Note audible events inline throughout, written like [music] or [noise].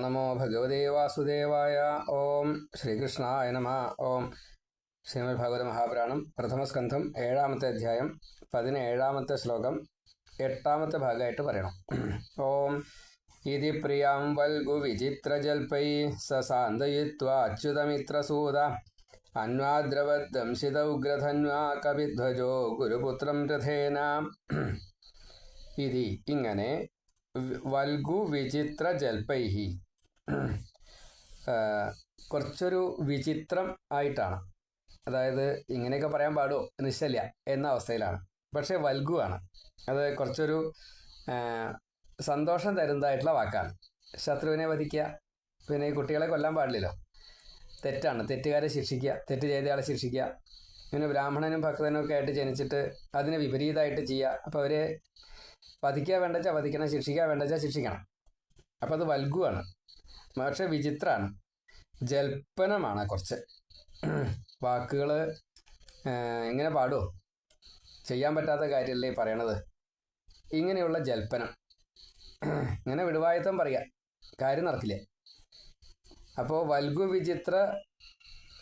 നമോ ഭഗവതേ വാസുദേവായ ഓം ശ്രീകൃഷ്ണായ നമ ഓം ശ്രീമദ് ഭാഗവത മഹാപുരാണം പ്രഥമസ്കന്ധം ഏഴാമത്തെ അധ്യായം പതിനേഴാമത്തെ ശ്ലോകം എട്ടാമത്തെ ഭാഗമായിട്ട് പറയണം. ഓം ഇതി പ്രിയാം വൽഗു വിചിത്ര വിചിത്രജൽപൈ സസാന്തയിത്വാ അച്യുതമിത്രസൂത അന്വാദ്രവദ്ദംശിത ഉഗ്രധന്വാ കവിധ്വജോ ഗുരുപുത്രം രഥേന। ഇതി ഇങ്ങനെ വൽഗു വിചിത്ര ജൽപൈഹി. കുറച്ചൊരു വിചിത്രം ആയിട്ടാണ്. അതായത് ഇങ്ങനെയൊക്കെ പറയാൻ പാടുമോ നിശ്ചല്യ എന്ന അവസ്ഥയിലാണ്. പക്ഷേ ആണ്. അത് കുറച്ചൊരു സന്തോഷം തരുന്നതായിട്ടുള്ള വാക്കാണ്. ശത്രുവിനെ വധിക്കുക പിന്നെ ഈ കുട്ടികളെ കൊല്ലാൻ പാടില്ലല്ലോ. തെറ്റാണ്. തെറ്റുകാരെ ശിക്ഷിക്കുക തെറ്റ് ചെയ്തയാളെ ശിക്ഷിക്കുക. ഇങ്ങനെ ബ്രാഹ്മണനും ഭക്തനും ഒക്കെ ആയിട്ട് ജനിച്ചിട്ട് അതിനെ വിപരീതമായിട്ട് ചെയ്യുക. അപ്പോൾ അവരെ വധിക്കുക വേണ്ടച്ചാൽ വധിക്കണം ശിക്ഷിക്കുക വേണ്ടച്ചാൽ ശിക്ഷിക്കണം. അപ്പം അത് വൽഗുവാണ്. പക്ഷെ വിചിത്രമാണ് ജൽപ്പനമാണ് കുറച്ച്. വാക്കുകൾ എങ്ങനെ പാടുമോ ചെയ്യാൻ പറ്റാത്ത കാര്യമല്ലേ പറയണത്? ഇങ്ങനെയുള്ള ജൽപ്പനം. ഇങ്ങനെ വിടുവായത്തം പറയാം കാര്യം നടക്കില്ല? അപ്പോൾ വൽഗു വിചിത്ര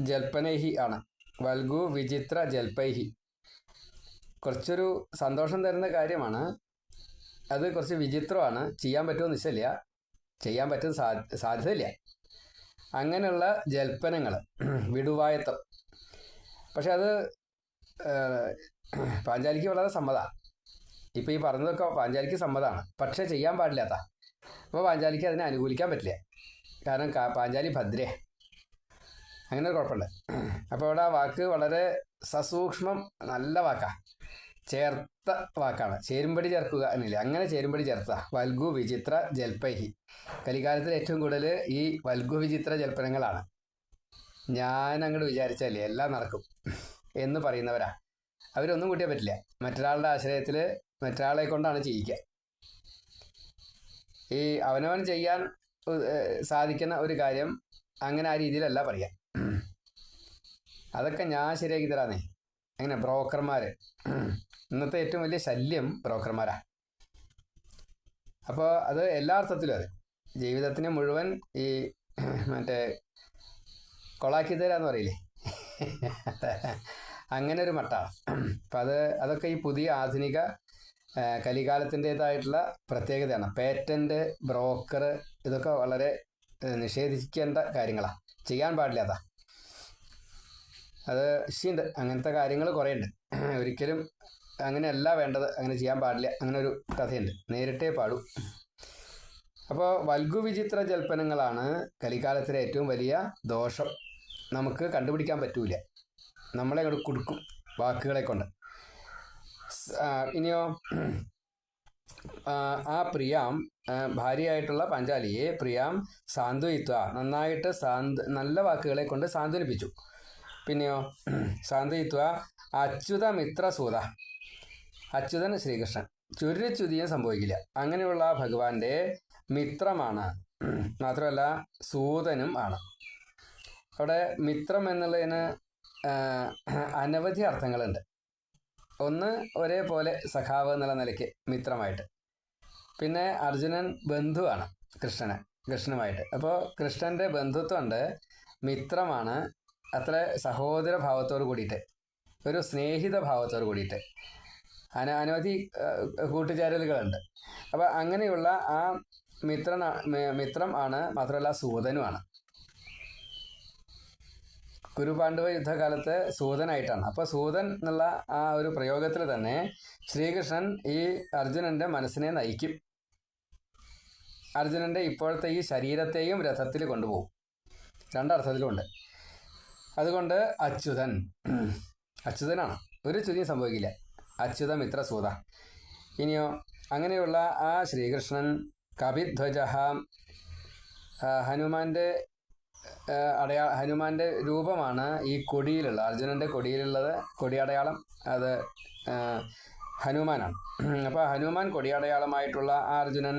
ജൽപ്പനൈഹി ആണ്. വൽഗു വിചിത്ര ജൽപ്പൈഹി. കുറച്ചൊരു സന്തോഷം തരുന്ന കാര്യമാണ്. അത് കുറച്ച് വിചിത്രമാണ്. ചെയ്യാൻ പറ്റുമോ നിശ്ചയില്ല ചെയ്യാൻ പറ്റുന്ന സാ സാധ്യതയില്ല. അങ്ങനെയുള്ള ജൽപ്പനങ്ങൾ വിടുവായത്വം പക്ഷെ അത് പാഞ്ചാലിക്ക് വളരെ സമ്മതമാണ് ഇപ്പം ഈ പറഞ്ഞതൊക്കെ പാഞ്ചാലിക്ക് സമ്മതമാണ് പക്ഷേ ചെയ്യാൻ പാടില്ലാത്ത. അപ്പോൾ പാഞ്ചാലിക്ക് അതിനെ അനുകൂലിക്കാൻ പറ്റില്ല. കാരണം പാഞ്ചാലി ഭദ്രേ അങ്ങനെ ഒരു കുഴപ്പമുണ്ട്. അപ്പോൾ ഇവിടെ ആ വാക്ക് വളരെ സസൂക്ഷ്മം നല്ല വാക്കാണ് ചേർത്ത വാക്കാണ്. ചേരുമ്പടി ചേർക്കുക എന്നില്ല? അങ്ങനെ ചേരുമ്പടി ചേർത്ത. വൽഗു വിചിത്ര ജൽപ്പൈഹി കലികാലത്തിൽ ഏറ്റവും കൂടുതൽ ഈ വൽഗു വിചിത്ര ജൽപ്പനങ്ങളാണ്. ഞാൻ അങ്ങോട്ട് വിചാരിച്ചാലേ എല്ലാം നടക്കും എന്ന് പറയുന്നവരാ. അവരൊന്നും കൂട്ടിയാൽ പറ്റില്ല. മറ്റൊരാളുടെ ആശ്രയത്തിൽ മറ്റൊരാളെ കൊണ്ടാണ് ചെയ്യിക്കുക. ഈ അവനവൻ ചെയ്യാൻ സാധിക്കുന്ന ഒരു കാര്യം അങ്ങനെ ആ രീതിയിലല്ല പറയാം. അതൊക്കെ ഞാൻ ശരിയാക്കി തരാന്നേ. അങ്ങനെ ബ്രോക്കർമാർ [clears throat] ഇന്നത്തെ ഏറ്റവും വലിയ ശല്യം ബ്രോക്കർമാരാ. അപ്പോൾ അത് എല്ലാ അർത്ഥത്തിലും അതെ. ജീവിതത്തിന് മുഴുവൻ ഈ [clears throat] മറ്റേ കൊളാക്കി തരാന്ന് പറയില്ലേ? [laughs] അങ്ങനെ ഒരു മട്ടാണ്. [clears throat] അപ്പം അത് അതൊക്കെ ഈ പുതിയ ആധുനിക കലികാലത്തിന്റെതായിട്ടുള്ള പ്രത്യേകതയാണ്. പേറ്റന്റ് ബ്രോക്കർ ഇതൊക്കെ വളരെ നിഷേധിക്കേണ്ട കാര്യങ്ങളാണ് ചെയ്യാൻ പാടില്ലാത്ത അത് ശരിയുണ്ട് അങ്ങനത്തെ കാര്യങ്ങൾ കുറേ ഉണ്ട് ഒരിക്കലും അങ്ങനെയല്ല വേണ്ടത്. അങ്ങനെ ചെയ്യാൻ പാടില്ല. അങ്ങനെ ഒരു കഥയുണ്ട്. നേരിട്ടേ പാടൂ. അപ്പോൾ വൽഗു വിചിത്ര ജൽപ്പനങ്ങളാണ് കലിക്കാലത്തിലെ ഏറ്റവും വലിയ ദോഷം. നമുക്ക് കണ്ടുപിടിക്കാൻ പറ്റൂല. നമ്മളെ അങ്ങോട്ട് കൊടുക്കും വാക്കുകളെ കൊണ്ട്. ഇനിയോ ആ പ്രിയാം ഭാര്യയായിട്ടുള്ള പഞ്ചാലിയെ പ്രിയാം സാന്ത്വയിത്വ നന്നായിട്ട് സാന്ത് നല്ല വാക്കുകളെ കൊണ്ട് സാന്ത്വനിപ്പിച്ചു. പിന്നെയോ? സാന്ത്വയിത്വ അച്യുത മിത്രസൂത അച്യുതൻ ശ്രീകൃഷ്ണൻ. ചുരുചുതിയും സംഭവിക്കില്ല. അങ്ങനെയുള്ള ഭഗവാന്റെ മിത്രമാണ്. മാത്രമല്ല സൂതനും ആണ്. അവിടെ മിത്രം എന്നുള്ളതിന് അനവധി അർത്ഥങ്ങളുണ്ട്. ഒന്ന് ഒരേപോലെ സഖാവ് എന്നുള്ള നിലയ്ക്ക് മിത്രമായിട്ട്. പിന്നെ അർജുനൻ ബന്ധുവാണ് കൃഷ്ണന് കൃഷ്ണനുമായിട്ട്. അപ്പോൾ കൃഷ്ണന്റെ ബന്ധുത്വമുണ്ട് മിത്രമാണ് അത്ര സഹോദര ഭാവത്തോട് കൂടിയിട്ട് ഒരു സ്നേഹിത ഭാവത്തോട് കൂടിയിട്ട്. അന അനവധി കൂട്ടുചേരലുകളുണ്ട്. അപ്പോൾ അങ്ങനെയുള്ള ആ മിത്ര മിത്രം ആണ് മാത്രമല്ല സൂതനുമാണ് കുരുപാണ്ഡവ യുദ്ധകാലത്ത് സൂതനായിട്ടാണ്. അപ്പോൾ സൂതൻ എന്നുള്ള ആ ഒരു പ്രയോഗത്തിൽ തന്നെ ശ്രീകൃഷ്ണൻ ഈ അർജുനന്റെ മനസ്സിനെ നയിക്കും. അർജുനന്റെ ഇപ്പോഴത്തെ ഈ ശരീരത്തെയും രഥത്തിൽ കൊണ്ടുപോകും. രണ്ടർത്ഥത്തിലുമുണ്ട് അതുകൊണ്ട് അച്യുതൻ അച്യുതനാണ്. ഒരു ചുതിയും സംഭവിക്കില്ല. അച്യുത മിത്രസൂത ഇനിയോ അങ്ങനെയുള്ള ആ ശ്രീകൃഷ്ണൻ കപിധ്വജ ഹനുമാന്റെ അടയാ ഹനുമാന്റെ രൂപമാണ് ഈ കൊടിയിലുള്ള അർജുനന്റെ കൊടിയിലുള്ളത് കൊടിയടയാളം. അത് ഹനുമാനാണ്. അപ്പോൾ ഹനുമാൻ കൊടിയടയാളമായിട്ടുള്ള ആ അർജുനൻ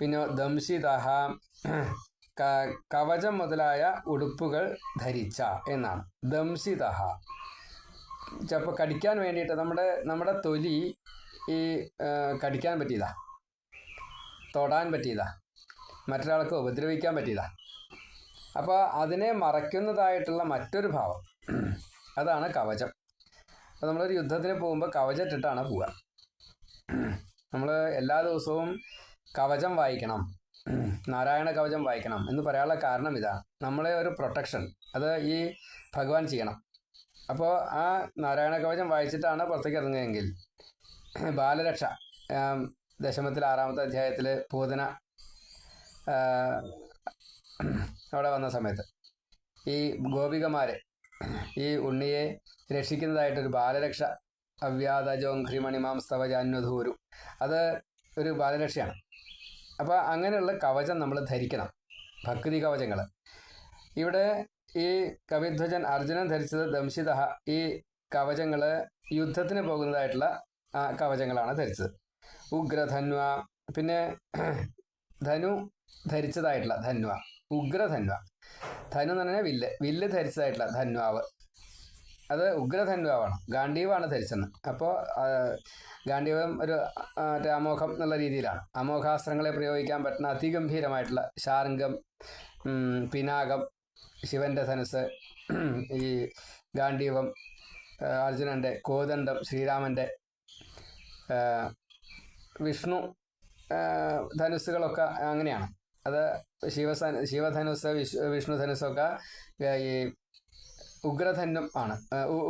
പിന്നെ ദംശിതഹ കവചം മുതലായ ഉടുപ്പുകൾ ധരിച്ച എന്നാണ്. ദംശിതഹ ചിലപ്പോൾ കടിക്കാൻ വേണ്ടിയിട്ട് നമ്മുടെ നമ്മുടെ തൊലി ഈ കടിക്കാൻ പറ്റിയതാ? തൊടാൻ പറ്റിയതാ? മറ്റൊരാൾക്ക് ഉപദ്രവിക്കാൻ പറ്റിയതാ? അപ്പോൾ അതിനെ മറയ്ക്കുന്നതായിട്ടുള്ള മറ്റൊരു ഭാവം. അതാണ് കവചം. അപ്പോൾ നമ്മളൊരു യുദ്ധത്തിന് പോകുമ്പോൾ കവചമിട്ടിട്ടാണ് പോവുക. നമ്മൾ എല്ലാ ദിവസവും കവചം വായിക്കണം. നാരായണ കവചം വായിക്കണം എന്ന് പറയാനുള്ള കാരണം ഇതാ. നമ്മളെ ഒരു പ്രൊട്ടക്ഷൻ അത് ഈ ഭഗവാൻ ചെയ്യണം. അപ്പോൾ ആ നാരായണ കവചം വായിച്ചിട്ടാണ് പുറത്തേക്ക് ഇറങ്ങുകയെങ്കിൽ ബാലരക്ഷ ദശമത്തിൽ ആറാമത്തെ അധ്യായത്തിൽ പൂതന അവിടെ വന്ന സമയത്ത് ഈ ഗോപികമാരെ ഈ ഉണ്ണിയെ രക്ഷിക്കുന്നതായിട്ടൊരു ബാലരക്ഷ അവ്യാതജോഘ്രിമണിമാം സ്തവജാന്വധൂരു. അത് ഒരു ബാലരക്ഷയാണ്. അപ്പോൾ അങ്ങനെയുള്ള കവചം നമ്മൾ ധരിക്കണം. ഭക്തി കവചങ്ങൾ ഇവിടെ ഈ കവിധ്വജൻ അർജുനൻ ധരിച്ചത് ദംശിത ഈ കവചങ്ങൾ യുദ്ധത്തിന് പോകുന്നതായിട്ടുള്ള കവചങ്ങളാണ് ധരിച്ചത്. ഉഗ്രധന്വ പിന്നെ ധനു ധരിച്ചതായിട്ടുള്ള ധന്വ. ഉഗ്രധന്വ. ധനു എന്ന് പറഞ്ഞാൽ വില്ല്. വില്ല് ധരിച്ചതായിട്ടുള്ള ധന്വാവ്. അത് ഉഗ്രധന്വാവാണ് ഗാന്ധീവാണ് ധരിച്ചെന്ന്. അപ്പോൾ ഗാന്ധീവം ഒരു മറ്റേ അമോഘം എന്നുള്ള രീതിയിലാണ്. അമോഘാസ്ത്രങ്ങളെ പ്രയോഗിക്കാൻ പറ്റുന്ന അതിഗംഭീരമായിട്ടുള്ള ശാർംഗം ഉം, പിനാകം ശിവന്റെ ധനുസ് ഈ ഗാന്ധീവം ആ, അർജുനന്റെ കോദണ്ഡം ശ്രീരാമന്റെ വിഷ്ണു ധനുസ്സുകളൊക്കെ അങ്ങനെയാണ്. അത് ശിവസ ശിവധനുസ് വിഷ് വിഷ്ണു ധനുസ്സൊക്കെ ഈ ഉഗ്രധന്യം ആണ്.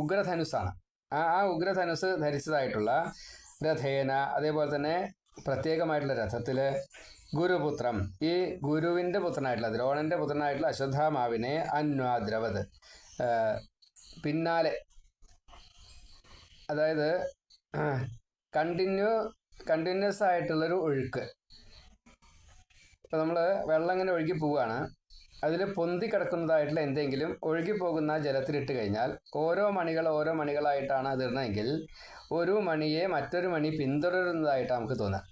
ഉഗ്രധനുസാണ് ആ ആ ഉഗ്രധനുസ് ധരിച്ചതായിട്ടുള്ള രഥേന അതേപോലെ തന്നെ പ്രത്യേകമായിട്ടുള്ള രഥത്തിൽ ഗുരുപുത്രം. ഈ ഗുരുവിന്റെ പുത്രനായിട്ടുള്ള ദ്രോണന്റെ പുത്രനായിട്ടുള്ള അശ്വത്ഥാമാവിനെ അന്വാദ്രവത്. പിന്നാലെ അതായത് കണ്ടിന്യൂ കണ്ടിന്യൂസ് ആയിട്ടുള്ളൊരു ഒഴുക്ക്. ഇപ്പം നമ്മൾ വെള്ളം ഇങ്ങനെ ഒഴുകി പോവുകയാണ് അതിൽ പൊന്തി കിടക്കുന്നതായിട്ടുള്ള എന്തെങ്കിലും ഒഴുകി പോകുന്ന ജലത്തിലിട്ട് കഴിഞ്ഞാൽ ഓരോ മണികൾ ഓരോ മണികളായിട്ടാണ് അത് ഇടുന്നതെങ്കിൽ ഒരു മണിയെ മറ്റൊരു മണി പിന്തുടരുന്നതായിട്ട് നമുക്ക് തോന്നാം.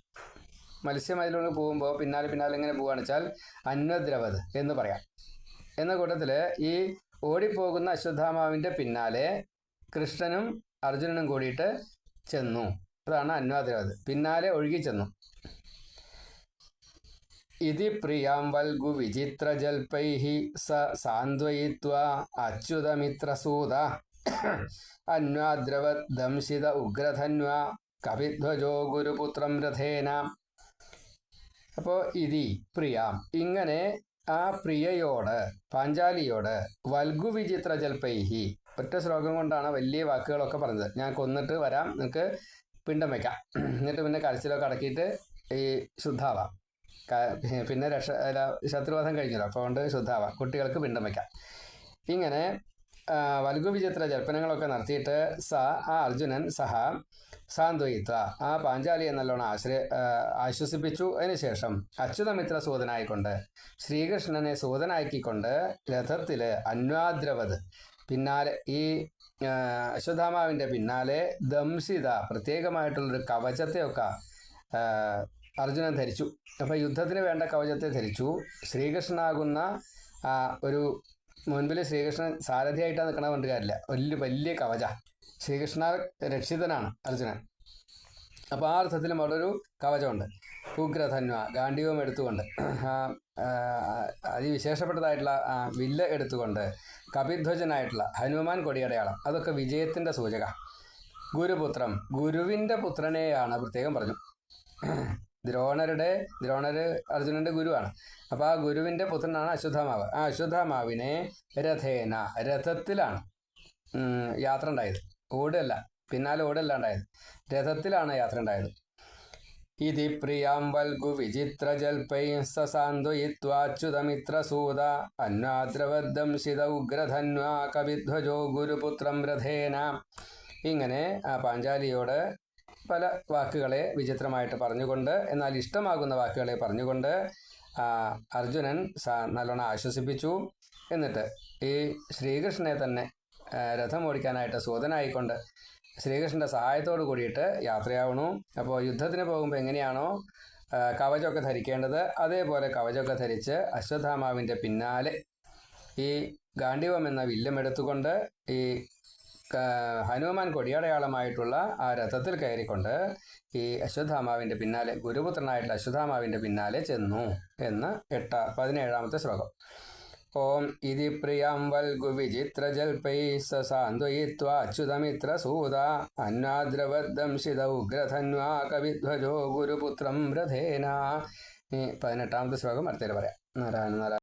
മത്സ്യം അതിലൂടെ പോകുമ്പോൾ പിന്നാലെ പിന്നാലെ ഇങ്ങനെ പോവുകയാണെന്ന് വെച്ചാൽ അന്വദ്രവത് എന്ന് പറയാം. എന്ന കൂട്ടത്തിൽ ഈ ഓടിപ്പോകുന്ന അശ്വത്ഥാമാവിന്റെ പിന്നാലെ കൃഷ്ണനും അർജുനനും കൂടിയിട്ട് ചെന്നു. അതാണ് അന്വാദ്രവത്. പിന്നാലെ ഒഴുകി ചെന്നു. ഇതി പ്രിയാം വൽഗു വിചിത്രജൽപൈ സ സാന്ത്വയിത്വാ അച്യുതമിത്രസൂത. അന്വാദ്രവത് ദംശിത ഉഗ്രധന്വ കവിധ്വജോ ഗുരുപുത്രം രഥേന. അപ്പോ ഇതി പ്രിയാം. ഇങ്ങനെ ആ പ്രിയയോട് പാഞ്ചാലിയോട് വൽഗു വിചിത്ര ജൽപൈഹി ഒറ്റ ശ്ലോകം കൊണ്ടാണ് വലിയ വാക്കുകളൊക്കെ പറഞ്ഞത്. ഞാൻ കൊന്നിട്ട് വരാം. നിങ്ങൾക്ക് പിണ്ടം വെക്കാം. എന്നിട്ട് പിന്നെ കരച്ചിലൊക്കെ അടക്കിയിട്ട് ഈ ശുദ്ധാവാം. പിന്നെ രക്ഷ ശത്രുവാദം കഴിഞ്ഞല്ലോ. അപ്പോൾ കൊണ്ട് ശുദ്ധാവാം. കുട്ടികൾക്ക് പിണ്ടം വയ്ക്കാം ഇങ്ങനെ ആ, വൽഗു വിചിത്ര ജൽപ്പനങ്ങളൊക്കെ നടത്തിയിട്ട് സ ആ അർജുനൻ സഹ സാന്ത്വയിത്വ ആ പാഞ്ചാലിയെ നല്ലോണം ആശ്രയ ആശ്വസിപ്പിച്ചു. അതിനുശേഷം അച്യുതമിത്ര സൂതനായിക്കൊണ്ട് ശ്രീകൃഷ്ണനെ സൂതനാക്കിക്കൊണ്ട് രഥത്തിൽ അന്വാദ്രവത്. പിന്നാലെ ഈ അശ്വത്ഥാമാവിന്റെ പിന്നാലെ ദംശിത പ്രത്യേകമായിട്ടുള്ളൊരു കവചത്തെയൊക്കെ അർജുനൻ ധരിച്ചു. അപ്പോൾ യുദ്ധത്തിന് വേണ്ട കവചത്തെ ധരിച്ചു. ശ്രീകൃഷ്ണനാകുന്ന ഒരു മുൻപിൽ ശ്രീകൃഷ്ണൻ സാരഥിയായിട്ടാണ് നിൽക്കണ കൊണ്ട് കാര്യമില്ല വലിയ വലിയ കവച. ശ്രീകൃഷ്ണ രക്ഷിതനാണ് അർജുനൻ. അപ്പോൾ ആ അർത്ഥത്തിലും അവിടെ ഒരു കവചമുണ്ട്. ഉഗ്രധന്വ ഗാന്ഡീവം എടുത്തുകൊണ്ട് അതിവിശേഷപ്പെട്ടതായിട്ടുള്ള വില്ല് എടുത്തുകൊണ്ട് കപിധ്വജനായിട്ടുള്ള ഹനുമാൻ കൊടിയടയാളം. അതൊക്കെ വിജയത്തിന്റെ സൂചക. ഗുരുപുത്രം. ഗുരുവിന്റെ പുത്രനെയാണ് പ്രത്യേകം പറഞ്ഞു. ദ്രോണരുടെ ദ്രോണര് അർജുനന്റെ ഗുരുവാണ്. അപ്പോൾ ആ ഗുരുവിന്റെ പുത്രനാണ് അശ്വത്ഥാമാവ്. ആ അശ്വത്ഥാമാവിനെ രഥേന രഥത്തിലാണ് യാത്ര ഉണ്ടായത് ഓടല്ല പിന്നാലെ ഓടല്ല ഉണ്ടായത്. രഥത്തിലാണ് യാത്ര ഉണ്ടായത്. ഇതി പ്രിയാം വൽഗു വിചിത്ര ജൽപൈ സസാന്ത്വയിത്വാച്യുതമിത്രസൂത അന്നാദ്രവദ്ദംശിത ഉഗ്രധന്വാ കവിധ്വജോ ഗുരുപുത്രം രഥേന. ഇങ്ങനെ ആ പാഞ്ചാലിയോട് പല വാക്കുകളെ വിചിത്രമായിട്ട് പറഞ്ഞുകൊണ്ട് എന്നാൽ ഇഷ്ടമാകുന്ന വാക്കുകളെ പറഞ്ഞുകൊണ്ട് അർജുനൻ നല്ലോണം ആശ്വസിപ്പിച്ചു. എന്നിട്ട് ഈ ശ്രീകൃഷ്ണനെ തന്നെ രഥം ഓടിക്കാനായിട്ട് സൂതനായിക്കൊണ്ട് ശ്രീകൃഷ്ണന്റെ സഹായത്തോട് കൂടിയിട്ട് യാത്രയാവണു അപ്പോൾ യുദ്ധത്തിന് പോകുമ്പോൾ എങ്ങനെയാണോ കവചമൊക്കെ ധരിക്കേണ്ടത് അതേപോലെ കവചമൊക്കെ ധരിച്ച് അശ്വത്ഥാമാവിന്റെ പിന്നാലെ ഈ ഗാന്ഡീവം എന്ന വില്ലം എടുത്തുകൊണ്ട് ഈ ഹനുമാൻ കൊടിയടയാളമായിട്ടുള്ള ആ രഥത്തിൽ കയറിക്കൊണ്ട് ഈ അശ്വത്ഥാമാവിന്റെ പിന്നാലെ ഗുരുപുത്രനായിട്ടുള്ള അശ്വത്ഥാമാവിന്റെ പിന്നാലെ ചെന്നു എന്ന് എട്ട പതിനേഴാമത്തെ ശ്ലോകം. ഓം ഇതി പ്രിയം വൽഗു വിചിത്രജൽപൈ സാന്ത്വയിത്വ അച്യുതമിത്ര സൂത അന്നാദ്രവദ്ദംശിത ഉഗ്രധന്വാ കവിധ്വജോ ഗുരുപുത്രം രഥേന. പതിനെട്ടാമത്തെ ശ്ലോകം അടുത്തേ പറയാം. നാരായണ നാരായണ